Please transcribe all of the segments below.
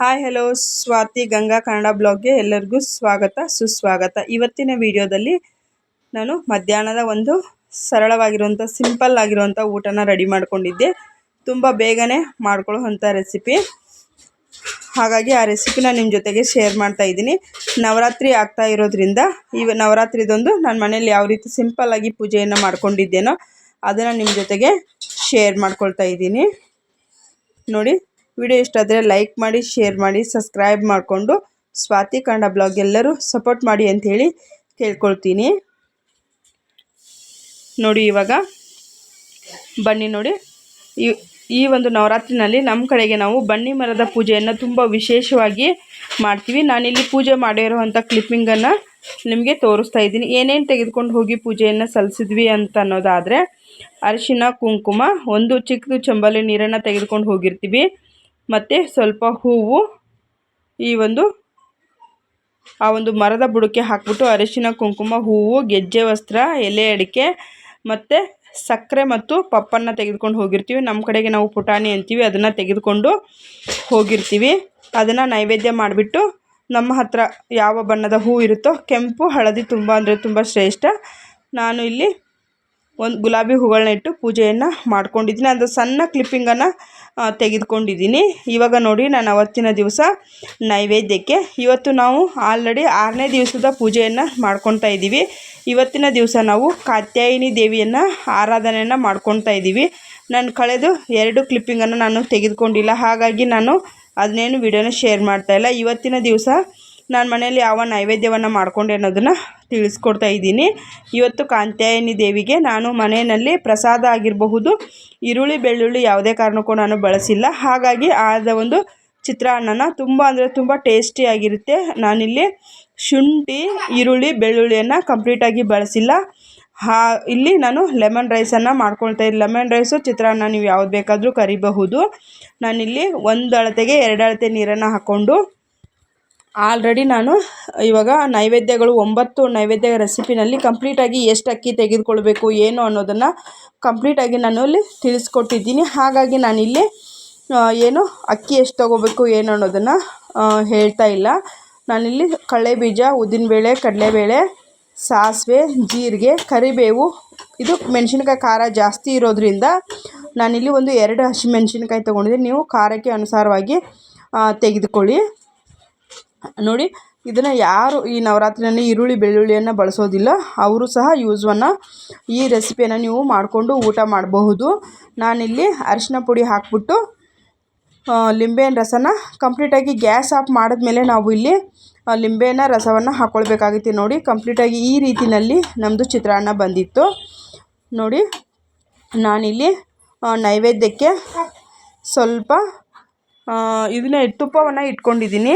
Hi hello Swathi Ganga Kannada ಬ್ಲಾಗ್ಗೆ ಎಲ್ಲರಿಗೂ ಸ್ವಾಗತ, ಸುಸ್ವಾಗತ. ಇವತ್ತಿನ ವಿಡಿಯೋದಲ್ಲಿ ನಾನು ಮಧ್ಯಾಹ್ನದ ಒಂದು ಸರಳವಾಗಿರುವಂಥ ಸಿಂಪಲ್ ಆಗಿರುವಂಥ ಊಟನ ರೆಡಿ ಮಾಡ್ಕೊಂಡಿದ್ದೆ. ತುಂಬ ಬೇಗನೆ ಮಾಡ್ಕೊಳ್ಳುವಂಥ ರೆಸಿಪಿ ಹಾಗಾಗಿ ಆ ರೆಸಿಪಿನ ನಿಮ್ಮ ಜೊತೆಗೆ ಶೇರ್ ಮಾಡ್ತಾ ಇದ್ದೀನಿ. ನವರಾತ್ರಿ ಆಗ್ತಾ ಇರೋದ್ರಿಂದ ಇವ ನವರಾತ್ರಿದೊಂದು ನಾನು ಮನೇಲಿ ಯಾವ ರೀತಿ ಸಿಂಪಲ್ಲಾಗಿ ಪೂಜೆಯನ್ನು ಮಾಡ್ಕೊಂಡಿದ್ದೇನೋ ಅದನ್ನು ನಿಮ್ಮ ಜೊತೆಗೆ ಶೇರ್ ಮಾಡ್ಕೊಳ್ತಾ ಇದ್ದೀನಿ. ನೋಡಿ ವಿಡಿಯೋ ಇಷ್ಟ ಆದರೆ ಲೈಕ್ ಮಾಡಿ, ಶೇರ್ ಮಾಡಿ, ಸಬ್ಸ್ಕ್ರೈಬ್ ಮಾಡಿಕೊಂಡು ಸ್ವಾತಿ ಕನ್ನಡ ಬ್ಲಾಗ್ ಎಲ್ಲರೂ ಸಪೋರ್ಟ್ ಮಾಡಿ ಅಂಥೇಳಿ ಕೇಳ್ಕೊಳ್ತೀನಿ. ನೋಡಿ ಇವಾಗ, ಬನ್ನಿ ನೋಡಿ. ಈ ಈ ಒಂದು ನವರಾತ್ರಿನಲ್ಲಿ ನಮ್ಮ ಕಡೆಗೆ ನಾವು ಬನ್ನಿ ಮರದ ಪೂಜೆಯನ್ನು ತುಂಬ ವಿಶೇಷವಾಗಿ ಮಾಡ್ತೀವಿ. ನಾನಿಲ್ಲಿ ಪೂಜೆ ಮಾಡಿರುವಂಥ ಕ್ಲಿಪ್ಪಿಂಗನ್ನು ನಿಮಗೆ ತೋರಿಸ್ತಾ ಇದ್ದೀನಿ. ಏನೇನು ತೆಗೆದುಕೊಂಡು ಹೋಗಿ ಪೂಜೆಯನ್ನು ಸಲ್ಲಿಸಿದ್ವಿ ಅಂತ ಅನ್ನೋದಾದರೆ ಅರಿಶಿನ, ಕುಂಕುಮ, ಒಂದು ಚಿಕ್ಕದು ಚಂಬಲಿ ನೀರನ್ನು ತೆಗೆದುಕೊಂಡು ಹೋಗಿರ್ತೀವಿ. ಮತ್ತು ಸ್ವಲ್ಪ ಹೂವು ಈ ಒಂದು, ಆ ಒಂದು ಮರದ ಬುಡಕ್ಕೆ ಹಾಕ್ಬಿಟ್ಟು ಅರಿಶಿನ, ಕುಂಕುಮ, ಹೂವು, ಗೆಜ್ಜೆ, ವಸ್ತ್ರ, ಎಲೆ ಅಡಿಕೆ ಮತ್ತು ಸಕ್ಕರೆ ಮತ್ತು ಪಪ್ಪನ್ನು ತೆಗೆದುಕೊಂಡು ಹೋಗಿರ್ತೀವಿ. ನಮ್ಮ ಕಡೆಗೆ ನಾವು ಪುಟಾಣಿ ಅಂತೀವಿ. ಅದನ್ನು ತೆಗೆದುಕೊಂಡು ಹೋಗಿರ್ತೀವಿ. ಅದನ್ನು ನೈವೇದ್ಯ ಮಾಡಿಬಿಟ್ಟು ನಮ್ಮ ಹತ್ರ ಯಾವ ಬಣ್ಣದ ಹೂ ಇರುತ್ತೋ ಕೆಂಪು, ಹಳದಿ, ತುಂಬ ಅಂದರೆ ತುಂಬ ಶ್ರೇಷ್ಠ. ನಾನು ಇಲ್ಲಿ ಒಂದು ಗುಲಾಬಿ ಹೂಗಳನ್ನ ಇಟ್ಟು ಪೂಜೆಯನ್ನು ಮಾಡ್ಕೊಂಡಿದ್ದೀನಿ. ಅದು ಸಣ್ಣ ಕ್ಲಿಪ್ಪಿಂಗನ್ನು ತೆಗೆದುಕೊಂಡಿದ್ದೀನಿ. ಇವಾಗ ನೋಡಿ, ನಾನು ಅವತ್ತಿನ ದಿವಸ ನೈವೇದ್ಯಕ್ಕೆ ಇವತ್ತು ನಾವು ಆಲ್ರೆಡಿ ಆರನೇ ದಿವಸದ ಪೂಜೆಯನ್ನು ಮಾಡ್ಕೊತಾ ಇದ್ದೀವಿ. ಇವತ್ತಿನ ದಿವಸ ನಾವು ಕಾತ್ಯಾಯಿನಿ ದೇವಿಯನ್ನು ಆರಾಧನೆಯನ್ನು ಮಾಡ್ಕೊತಾ ಇದ್ದೀವಿ. ನಾನು ಕಳೆದು ಎರಡು ಕ್ಲಿಪ್ಪಿಂಗನ್ನು ನಾನು ತೆಗೆದುಕೊಂಡಿಲ್ಲ. ಹಾಗಾಗಿ ನಾನು ಅದನ್ನೇನು ವಿಡಿಯೋನ ಶೇರ್ ಮಾಡ್ತಾಯಿಲ್ಲ ಇವತ್ತಿನ ದಿವಸ ನಾನು ಮನೆಯಲ್ಲಿ ಯಾವ ನೈವೇದ್ಯವನ್ನು ಮಾಡಿಕೊಂಡೆ ಅನ್ನೋದನ್ನು ತಿಳಿಸ್ಕೊಡ್ತಾ ಇದ್ದೀನಿ. ಇವತ್ತು ಕಾಂತ್ಯಾಯನಿ ದೇವಿಗೆ ನಾನು ಮನೆಯಲ್ಲಿ ಪ್ರಸಾದ ಆಗಿರಬಹುದು, ಈರುಳ್ಳಿ, ಬೆಳ್ಳುಳ್ಳಿ ಯಾವುದೇ ಕಾರಣಕ್ಕೂ ನಾನು ಬಳಸಿಲ್ಲ. ಹಾಗಾಗಿ ಆದ ಒಂದು ಚಿತ್ರಾನ್ನನ ತುಂಬ ಅಂದರೆ ತುಂಬ ಟೇಸ್ಟಿಯಾಗಿರುತ್ತೆ ನಾನಿಲ್ಲಿ ಶುಂಠಿ, ಈರುಳ್ಳಿ, ಬೆಳ್ಳುಳ್ಳಿಯನ್ನು ಕಂಪ್ಲೀಟಾಗಿ ಬಳಸಿಲ್ಲ. ಹಾ, ಇಲ್ಲಿ ನಾನು ಲೆಮನ್ ರೈಸನ್ನು ಮಾಡ್ಕೊಳ್ತಾ ಇದ್ದೀನಿ ಲೆಮನ್ ರೈಸು, ಚಿತ್ರಾನ್ನ ನೀವು ಯಾವ್ದು ಬೇಕಾದರೂ ಕರಿಬಹುದು. ನಾನಿಲ್ಲಿ ಒಂದು ಅಳತೆಗೆ ಎರಡು ಅಳತೆ ನೀರನ್ನು ಹಾಕ್ಕೊಂಡು ಆಲ್ರೆಡಿ ನಾನು ಇವಾಗ ನೈವೇದ್ಯಗಳು ಒಂಬತ್ತು ನೈವೇದ್ಯ ರೆಸಿಪಿನಲ್ಲಿ ಕಂಪ್ಲೀಟಾಗಿ ಎಷ್ಟು ಅಕ್ಕಿ ತೆಗೆದುಕೊಳ್ಬೇಕು, ಏನು ಅನ್ನೋದನ್ನು ಕಂಪ್ಲೀಟಾಗಿ ನಾನು ಇಲ್ಲಿ ತಿಳಿಸ್ಕೊಟ್ಟಿದ್ದೀನಿ. ಹಾಗಾಗಿ ನಾನಿಲ್ಲಿ ಏನು ಅಕ್ಕಿ ಎಷ್ಟು ತೊಗೋಬೇಕು, ಏನು ಅನ್ನೋದನ್ನು ಹೇಳ್ತಾ ಇಲ್ಲ. ನಾನಿಲ್ಲಿ ಕಡಲೆಬೀಜ ಉದ್ದಿನಬೇಳೆ, ಕಡಲೆಬೇಳೆ, ಸಾಸಿವೆ, ಜೀರಿಗೆ, ಕರಿಬೇವು, ಇದು ಮೆಣಸಿನ್ಕಾಯಿ ಖಾರ ಜಾಸ್ತಿ ಇರೋದ್ರಿಂದ ನಾನಿಲ್ಲಿ ಒಂದು ಎರಡು ಹಸಿಮೆಣ್ಸಿನ್ಕಾಯಿ ತೊಗೊಂಡಿದ್ದೀನಿ. ನೀವು ಖಾರಕ್ಕೆ ಅನುಸಾರವಾಗಿ ತೆಗೆದುಕೊಳ್ಳಿ. ನೋಡಿ, ಇದನ್ನು ಯಾರು ಈ ನವರಾತ್ರಿಯಲ್ಲಿ ಈರುಳ್ಳಿ, ಬೆಳ್ಳುಳ್ಳಿಯನ್ನು ಬಳಸೋದಿಲ್ಲ, ಅವರು ಸಹ ಯೂಸ್ವನ್ನು ಈ ರೆಸಿಪಿಯನ್ನು ನೀವು ಮಾಡಿಕೊಂಡು ಊಟ ಮಾಡಬಹುದು. ನಾನಿಲ್ಲಿ ಅರಿಶಿನ ಪುಡಿ ಹಾಕ್ಬಿಟ್ಟು ಲಿಂಬೆಹಣ್ಣು ರಸನ ಕಂಪ್ಲೀಟಾಗಿ ಗ್ಯಾಸ್ ಆಫ್ ಮಾಡಿದ್ಮೇಲೆ ನಾವು ಇಲ್ಲಿ ಲಿಂಬೆಹಣ್ಣ ರಸವನ್ನು ಹಾಕ್ಕೊಳ್ಬೇಕಾಗಿತ್ತು ನೋಡಿ ಕಂಪ್ಲೀಟಾಗಿ ಈ ರೀತಿಯಲ್ಲಿ ನಮ್ಮದು ಚಿತ್ರಾನ್ನ ಬಂದಿತ್ತು. ನೋಡಿ, ನಾನಿಲ್ಲಿ ನೈವೇದ್ಯಕ್ಕೆ ಸ್ವಲ್ಪ ಇದನ್ನ ತುಪ್ಪವನ್ನು ಇಟ್ಕೊಂಡಿದ್ದೀನಿ.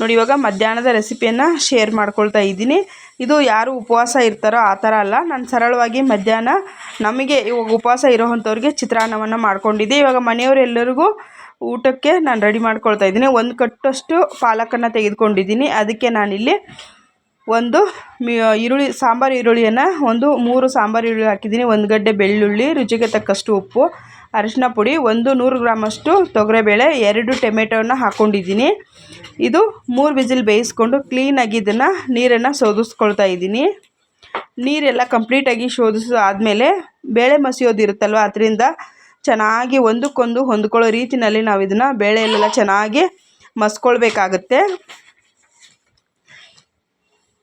ನೋಡಿ, ಇವಾಗ ಮಧ್ಯಾಹ್ನದ ರೆಸಿಪಿಯನ್ನು ಶೇರ್ ಮಾಡ್ಕೊಳ್ತಾ ಇದ್ದೀನಿ. ಇದು ಯಾರು ಉಪವಾಸ ಇರ್ತಾರೋ ಆ ಥರ ಅಲ್ಲ. ನಾನು ಸರಳವಾಗಿ ಮಧ್ಯಾಹ್ನ ನಮಗೆ ಇವಾಗ ಉಪವಾಸ ಇರೋವಂಥವ್ರಿಗೆ ಚಿತ್ರಾನ್ನವನ್ನು ಮಾಡ್ಕೊಂಡಿದ್ದೆ. ಇವಾಗ ಮನೆಯವರೆಲ್ಲರಿಗೂ ಊಟಕ್ಕೆ ನಾನು ರೆಡಿ ಮಾಡ್ಕೊಳ್ತಾ ಇದ್ದೀನಿ. ಒಂದು ಕಟ್ಟಷ್ಟು ಪಾಲಕನ್ನು ತೆಗೆದುಕೊಂಡಿದ್ದೀನಿ. ಅದಕ್ಕೆ ನಾನಿಲ್ಲಿ ಒಂದು ಈರುಳ್ಳಿ, ಸಾಂಬಾರು ಈರುಳ್ಳಿಯನ್ನು ಒಂದು ಮೂರು ಸಾಂಬಾರು ಈರುಳ್ಳಿ ಹಾಕಿದ್ದೀನಿ. ಒಂದು ಗಡ್ಡೆ ಬೆಳ್ಳುಳ್ಳಿ, ರುಚಿಗೆ ತಕ್ಕಷ್ಟು ಉಪ್ಪು ಅರಿಶಿನ ಪುಡಿ ಒಂದು ನೂರು ಗ್ರಾಮಷ್ಟು ತೊಗರೆಬೇಳೆ ಎರಡು ಟೊಮೆಟೊನ ಹಾಕ್ಕೊಂಡಿದ್ದೀನಿ ಇದು ಮೂರು ವಿಸಿಲ್ ಬೇಯಿಸ್ಕೊಂಡು ಕ್ಲೀನಾಗಿ ಇದನ್ನು ನೀರನ್ನು ಶೋಧಿಸ್ಕೊಳ್ತಾ ಇದ್ದೀನಿ. ನೀರೆಲ್ಲ ಕಂಪ್ಲೀಟಾಗಿ ಶೋಧಿಸೋ ಆದಮೇಲೆ ಬೇಳೆ ಮಸಿಯೋದಿರುತ್ತಲ್ವ ಅದರಿಂದ ಚೆನ್ನಾಗಿ ಒಂದಕ್ಕೊಂದು ಹೊಂದ್ಕೊಳ್ಳೋ ರೀತಿಯಲ್ಲಿ ನಾವು ಇದನ್ನು ಬೇಳೆಯಲ್ಲೆಲ್ಲ ಚೆನ್ನಾಗಿ ಮಸ್ಕೊಳ್ಬೇಕಾಗತ್ತೆ.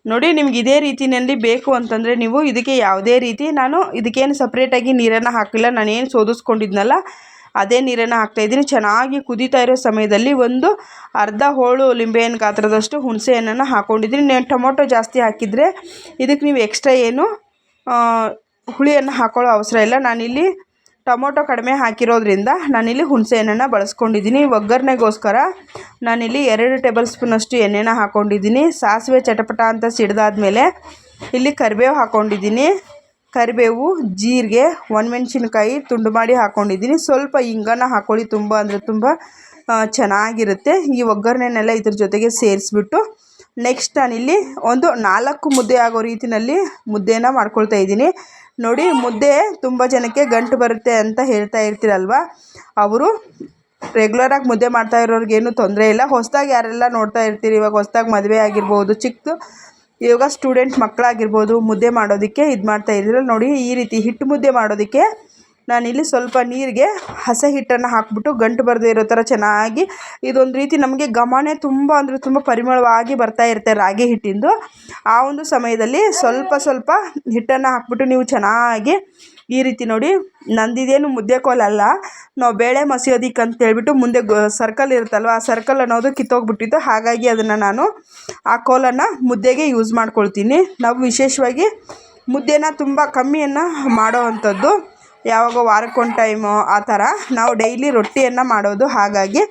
ನೋಡಿ, ನಿಮ್ಗೆ ಇದೇ ರೀತಿಯಲ್ಲಿ ಬೇಕು ಅಂತಂದರೆ ನೀವು ಇದಕ್ಕೆ ಯಾವುದೇ ರೀತಿ ನಾನು ಇದಕ್ಕೇನು ಸಪ್ರೇಟಾಗಿ ನೀರನ್ನು ಹಾಕಿಲ್ಲ. ನಾನೇನು ಸೋದಿಸ್ಕೊಂಡಿದ್ನಲ್ಲ, ಅದೇ ನೀರನ್ನು ಹಾಕ್ತಾಯಿದ್ದೀನಿ ಚೆನ್ನಾಗಿ ಕುದೀತಾ ಇರೋ ಸಮಯದಲ್ಲಿ ಒಂದು ಅರ್ಧ ಹೋಳು ಲಿಂಬೆಹಣ್ಣು ಗಾತ್ರದಷ್ಟು ಹುಣಸೆ ಹಣ್ಣನ್ನು ಹಾಕ್ಕೊಂಡಿದ್ದೀನಿ ನೀವು ಟೊಮೊಟೊ ಜಾಸ್ತಿ ಹಾಕಿದರೆ ಇದಕ್ಕೆ ನೀವು ಎಕ್ಸ್ಟ್ರಾ ಏನು ಹುಳಿಯನ್ನು ಹಾಕೊಳ್ಳೋ ಅವಸರ ಇಲ್ಲ. ನಾನಿಲ್ಲಿ ಟೊಮೊಟೊ ಕಡಿಮೆ ಹಾಕಿರೋದ್ರಿಂದ ನಾನಿಲ್ಲಿ ಹುಣಸೆ ಹಣ್ಣನ್ನು ಬಳಸ್ಕೊಂಡಿದ್ದೀನಿ. ಒಗ್ಗರಣೆಗೋಸ್ಕರ ನಾನಿಲ್ಲಿ ಎರಡು ಟೇಬಲ್ ಸ್ಪೂನಷ್ಟು ಎಣ್ಣೆನ ಹಾಕ್ಕೊಂಡಿದ್ದೀನಿ ಸಾಸಿವೆ ಚಟಪಟ ಅಂತ ಸಿಡ್ದಾದ್ಮೇಲೆ ಇಲ್ಲಿ ಕರಿಬೇವು ಹಾಕ್ಕೊಂಡಿದ್ದೀನಿ ಕರಿಬೇವು, ಜೀರಿಗೆ, ಒಣಮೆಣ್ಸಿನ್ಕಾಯಿ ತುಂಡು ಮಾಡಿ ಹಾಕ್ಕೊಂಡಿದ್ದೀನಿ ಸ್ವಲ್ಪ ಹಿಂಗನ್ನು ಹಾಕ್ಕೊಳ್ಳಿ ತುಂಬ ಅಂದರೆ ತುಂಬ ಚೆನ್ನಾಗಿರುತ್ತೆ. ಈ ಒಗ್ಗರಣೆನೆಲ್ಲ ಇದ್ರ ಜೊತೆಗೆ ಸೇರಿಸ್ಬಿಟ್ಟು ನೆಕ್ಸ್ಟ್ ನಾನಿಲ್ಲಿ ಒಂದು ನಾಲ್ಕು ಮುದ್ದೆ ಆಗೋ ರೀತಿಯಲ್ಲಿ ಮುದ್ದೆನ ಮಾಡ್ಕೊಳ್ತಾ ಇದ್ದೀನಿ. ನೋಡಿ, ಮುದ್ದೆ ತುಂಬ ಜನಕ್ಕೆ ಗಂಟು ಬರುತ್ತೆ ಅಂತ ಹೇಳ್ತಾ ಇರ್ತೀರಲ್ವ? ಅವರು ರೆಗ್ಯುಲರಾಗಿ ಮುದ್ದೆ ಮಾಡ್ತಾ ಇರೋರಿಗೇನು ತೊಂದರೆ ಇಲ್ಲ. ಹೊಸದಾಗಿ ಯಾರೆಲ್ಲ ನೋಡ್ತಾ ಇರ್ತೀರಿ? ಇವಾಗ ಹೊಸದಾಗಿ ಮದುವೆ ಆಗಿರ್ಬೋದು ಚಿಕ್ಕದು ಇವಾಗ ಸ್ಟೂಡೆಂಟ್ ಮಕ್ಕಳಾಗಿರ್ಬೋದು ಮುದ್ದೆ ಮಾಡೋದಕ್ಕೆ ಇದು ಮಾಡ್ತಾ ಇದ್ದೀರಲ್ಲ ನೋಡಿ, ಈ ರೀತಿ ಹಿಟ್ಟು ಮುದ್ದೆ ಮಾಡೋದಕ್ಕೆ ನಾನಿಲ್ಲಿ ಸ್ವಲ್ಪ ನೀರಿಗೆ ಹಸೆ ಹಿಟ್ಟನ್ನು ಹಾಕಿಬಿಟ್ಟು ಗಂಟು ಬರದೇ ಇರೋ ಥರ ಚೆನ್ನಾಗಿ ಇದೊಂದು ರೀತಿ ನಮಗೆ ಘಮನೇ ತುಂಬ ಅಂದರೆ ತುಂಬ ಪರಿಮಳವಾಗಿ ಬರ್ತಾ ಇರುತ್ತೆ ರಾಗಿ ಹಿಟ್ಟಿಂದು. ಆ ಒಂದು ಸಮಯದಲ್ಲಿ ಸ್ವಲ್ಪ ಸ್ವಲ್ಪ ಹಿಟ್ಟನ್ನು ಹಾಕ್ಬಿಟ್ಟು ನೀವು ಚೆನ್ನಾಗಿ ಈ ರೀತಿ ನೋಡಿ, ನಂದಿದೇನು ಮುದ್ದೆ ಕೋಲಲ್ಲ ನಾವು ಬೇಳೆ ಮಸಿಯೋದಿಕ್ಕೆ ಅಂತ ಹೇಳ್ಬಿಟ್ಟು ಮುಂದೆ ಸರ್ಕಲ್ ಇರುತ್ತಲ್ವ, ಆ ಸರ್ಕಲ್ ಅನ್ನೋದು ಕಿತ್ತೋಗ್ಬಿಟ್ಟಿತ್ತು. ಹಾಗಾಗಿ ಅದನ್ನು ನಾನು ಆ ಕೋಲನ್ನು ಮುದ್ದೆಗೆ ಯೂಸ್ ಮಾಡ್ಕೊಳ್ತೀನಿ. ನಾವು ವಿಶೇಷವಾಗಿ ಮುದ್ದೆನ ತುಂಬ ಕಮ್ಮಿಯನ್ನು ಮಾಡೋ ಅಂಥದ್ದು. ಯಾವಾಗ ವಾರಕ್ಕೊಂದು ಟೈಮು ಆ ಥರ ನಾವು ಡೈಲಿ ರೊಟ್ಟಿಯನ್ನು ಮಾಡೋದು. ಹಾಗಾಗಿ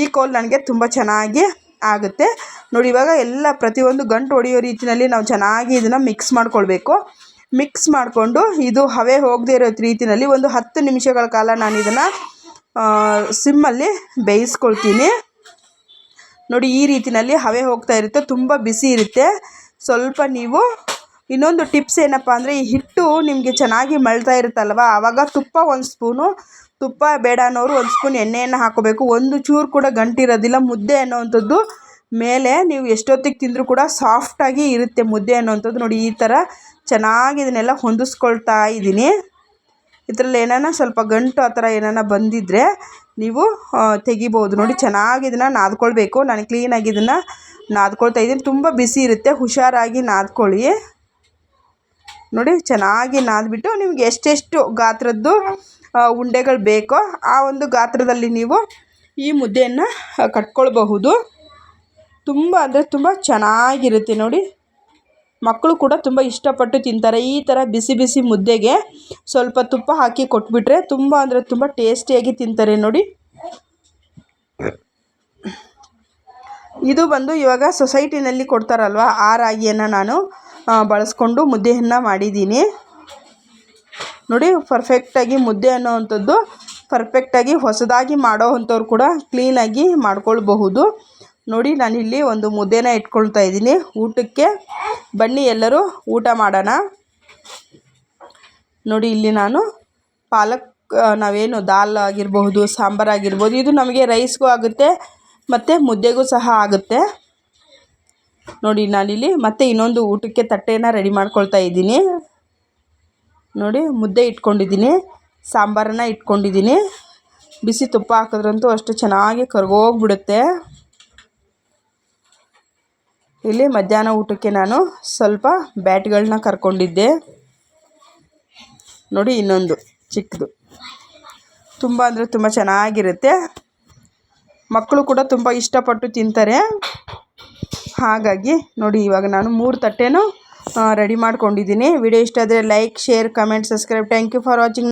ಈ ಕೋಲ್ ನನಗೆ ತುಂಬ ಚೆನ್ನಾಗಿ ಆಗುತ್ತೆ. ನೋಡಿ, ಇವಾಗ ಎಲ್ಲ ಪ್ರತಿಯೊಂದು ಗಂಟು ಹೊಡೆಯೋ ರೀತಿಯಲ್ಲಿ ನಾವು ಚೆನ್ನಾಗಿ ಇದನ್ನು ಮಿಕ್ಸ್ ಮಾಡ್ಕೊಳ್ಬೇಕು. ಮಿಕ್ಸ್ ಮಾಡಿಕೊಂಡು ಇದು ಹವೆ ಹೋಗದೇ ಇರೋ ರೀತಿಯಲ್ಲಿ ಒಂದು ಹತ್ತು ನಿಮಿಷಗಳ ಕಾಲ ನಾನು ಇದನ್ನು ಸಿಮ್ಮಲ್ಲಿ ಬೇಯಿಸ್ಕೊಳ್ತೀನಿ. ನೋಡಿ, ಈ ರೀತಿಯಲ್ಲಿ ಹವೆ ಹೋಗ್ತಾ ಇರುತ್ತೆ, ತುಂಬ ಬಿಸಿ ಇರುತ್ತೆ. ಸ್ವಲ್ಪ ನೀವು ಇನ್ನೊಂದು ಟಿಪ್ಸ್ ಏನಪ್ಪ ಅಂದರೆ, ಈ ಹಿಟ್ಟು ನಿಮಗೆ ಚೆನ್ನಾಗಿ ಮಳ್ತಾ ಇರುತ್ತಲ್ವ? ಆವಾಗ ತುಪ್ಪ ಒಂದು ಸ್ಪೂನು, ತುಪ್ಪ ಬೇಡ ಅನ್ನೋರು ಒಂದು ಸ್ಪೂನ್ ಎಣ್ಣೆಯನ್ನು ಹಾಕೋಬೇಕು. ಒಂದು ಚೂರು ಕೂಡ ಗಂಟಿರೋದಿಲ್ಲ, ಮುದ್ದೆ ಅನ್ನೋವಂಥದ್ದು ಮೇಲೆ ನೀವು ಎಷ್ಟೊತ್ತಿಗೆ ತಿಂದರೂ ಕೂಡ ಸಾಫ್ಟಾಗಿ ಇರುತ್ತೆ ಮುದ್ದೆ ಅನ್ನೋವಂಥದ್ದು ನೋಡಿ, ಈ ಥರ ಚೆನ್ನಾಗಿ ಇದನ್ನೆಲ್ಲ ಹೊಂದಿಸ್ಕೊಳ್ತಾ ಇದ್ದೀನಿ. ಇದರಲ್ಲಿ ಏನಾನ ಸ್ವಲ್ಪ ಗಂಟು ಆ ಥರ ಏನಾನ ಬಂದಿದ್ದರೆ ನೀವು ತೆಗಿಬೋದು. ನೋಡಿ, ಚೆನ್ನಾಗಿ ಇದನ್ನು ನಾದ್ಕೊಳ್ಬೇಕು. ನಾನು ಕ್ಲೀನಾಗಿ ಇದನ್ನು ನಾದ್ಕೊಳ್ತಾ ಇದ್ದೀನಿ. ತುಂಬ ಬಿಸಿ ಇರುತ್ತೆ. ಹುಷಾರಾಗಿ ನಾದ್ಕೊಳ್ಳಿ. ನೋಡಿ, ಚೆನ್ನಾಗಿ ನಾದ್ಬಿಟ್ಟು ನಿಮ್ಗೆ ಎಷ್ಟೆಷ್ಟು ಗಾತ್ರದ್ದು ಉಂಡೆಗಳು ಬೇಕೋ ಆ ಒಂದು ಗಾತ್ರದಲ್ಲಿ ನೀವು ಈ ಮುದ್ದೆಯನ್ನು ಕಟ್ಕೊಳ್ಬಹುದು. ತುಂಬ ಅಂದರೆ ತುಂಬ ಚೆನ್ನಾಗಿರುತ್ತೆ ನೋಡಿ. ಮಕ್ಕಳು ಕೂಡ ತುಂಬ ಇಷ್ಟಪಟ್ಟು ತಿಂತಾರೆ. ಈ ಥರ ಬಿಸಿ ಬಿಸಿ ಮುದ್ದೆಗೆ ಸ್ವಲ್ಪ ತುಪ್ಪ ಹಾಕಿ ಕೊಟ್ಬಿಟ್ರೆ ತುಂಬ ಅಂದರೆ ತುಂಬ ಟೇಸ್ಟಿಯಾಗಿ ತಿಂತಾರೆ ನೋಡಿ. ಇದು ಬಂದು ಇವಾಗ ಸೊಸೈಟಿನಲ್ಲಿ ಕೊಡ್ತಾರಲ್ವ ಆ ರಾಗಿಯನ್ನು ನಾನು. ಬಳಸ್ಕೊಂಡು ಮುದ್ದೆಯನ್ನು ಮಾಡಿದ್ದೀನಿ. ನೋಡಿ ಪರ್ಫೆಕ್ಟಾಗಿ ಮುದ್ದೆ ಅನ್ನೋವಂಥದ್ದು ಪರ್ಫೆಕ್ಟಾಗಿ ಹೊಸದಾಗಿ ಮಾಡೋ ಅಂಥವ್ರು ಕೂಡ ಕ್ಲೀನಾಗಿ ಮಾಡ್ಕೊಳ್ಬಹುದು. ನೋಡಿ, ನಾನಿಲ್ಲಿ ಒಂದು ಮುದ್ದೆನ ಇಟ್ಕೊಳ್ತಾ ಇದ್ದೀನಿ. ಊಟಕ್ಕೆ ಬನ್ನಿ ಎಲ್ಲರೂ, ಊಟ ಮಾಡೋಣ. ನೋಡಿ, ಇಲ್ಲಿ ನಾನು ಪಾಲಕ್ ನಾವೇನು ದಾಲ್ ಆಗಿರಬಹುದು, ಸಾಂಬಾರು ಆಗಿರ್ಬೋದು, ಇದು ನಮಗೆ ರೈಸ್ಗೂ ಆಗುತ್ತೆ, ಮತ್ತು ಮುದ್ದೆಗೂ ಸಹ ಆಗುತ್ತೆ. ನೋಡಿ ನಾನಿಲ್ಲಿ ಮತ್ತೆ ಇನ್ನೊಂದು ಊಟಕ್ಕೆ ತಟ್ಟೆನ ರೆಡಿ ಮಾಡ್ಕೊಳ್ತಾ ಇದ್ದೀನಿ. ನೋಡಿ, ಮುದ್ದೆ ಇಟ್ಕೊಂಡಿದ್ದೀನಿ, ಸಾಂಬಾರನ್ನು ಇಟ್ಕೊಂಡಿದ್ದೀನಿ. ಬಿಸಿ ತುಪ್ಪ ಹಾಕಿದ್ರಂತೂ ಅಷ್ಟು ಚೆನ್ನಾಗಿ ಕರ್ಗೋಗ್ಬಿಡುತ್ತೆ. ಇಲ್ಲಿ ಮಧ್ಯಾಹ್ನ ಊಟಕ್ಕೆ ನಾನು ಸ್ವಲ್ಪ ಬ್ಯಾಟ್ಗಳನ್ನ ಕರ್ಕೊಂಡಿದ್ದೆ. ನೋಡಿ, ಇನ್ನೊಂದು ಚಿಕ್ಕದು. ತುಂಬ ಅಂದರೆ ತುಂಬ ಚೆನ್ನಾಗಿರುತ್ತೆ. ಮಕ್ಕಳು ಕೂಡ ತುಂಬ ಇಷ್ಟಪಟ್ಟು ತಿಂತಾರೆ. ಹಾಗಾಗಿ ನೋಡಿ, ಇವಾಗ ನಾನು ಮೂರು ತಟ್ಟೆನೂ ರೆಡಿ ಮಾಡ್ಕೊಂಡಿದ್ದೀನಿ. ವಿಡಿಯೋ ಇಷ್ಟ ಆದರೆ like, share, comment, subscribe. Thank you for watching.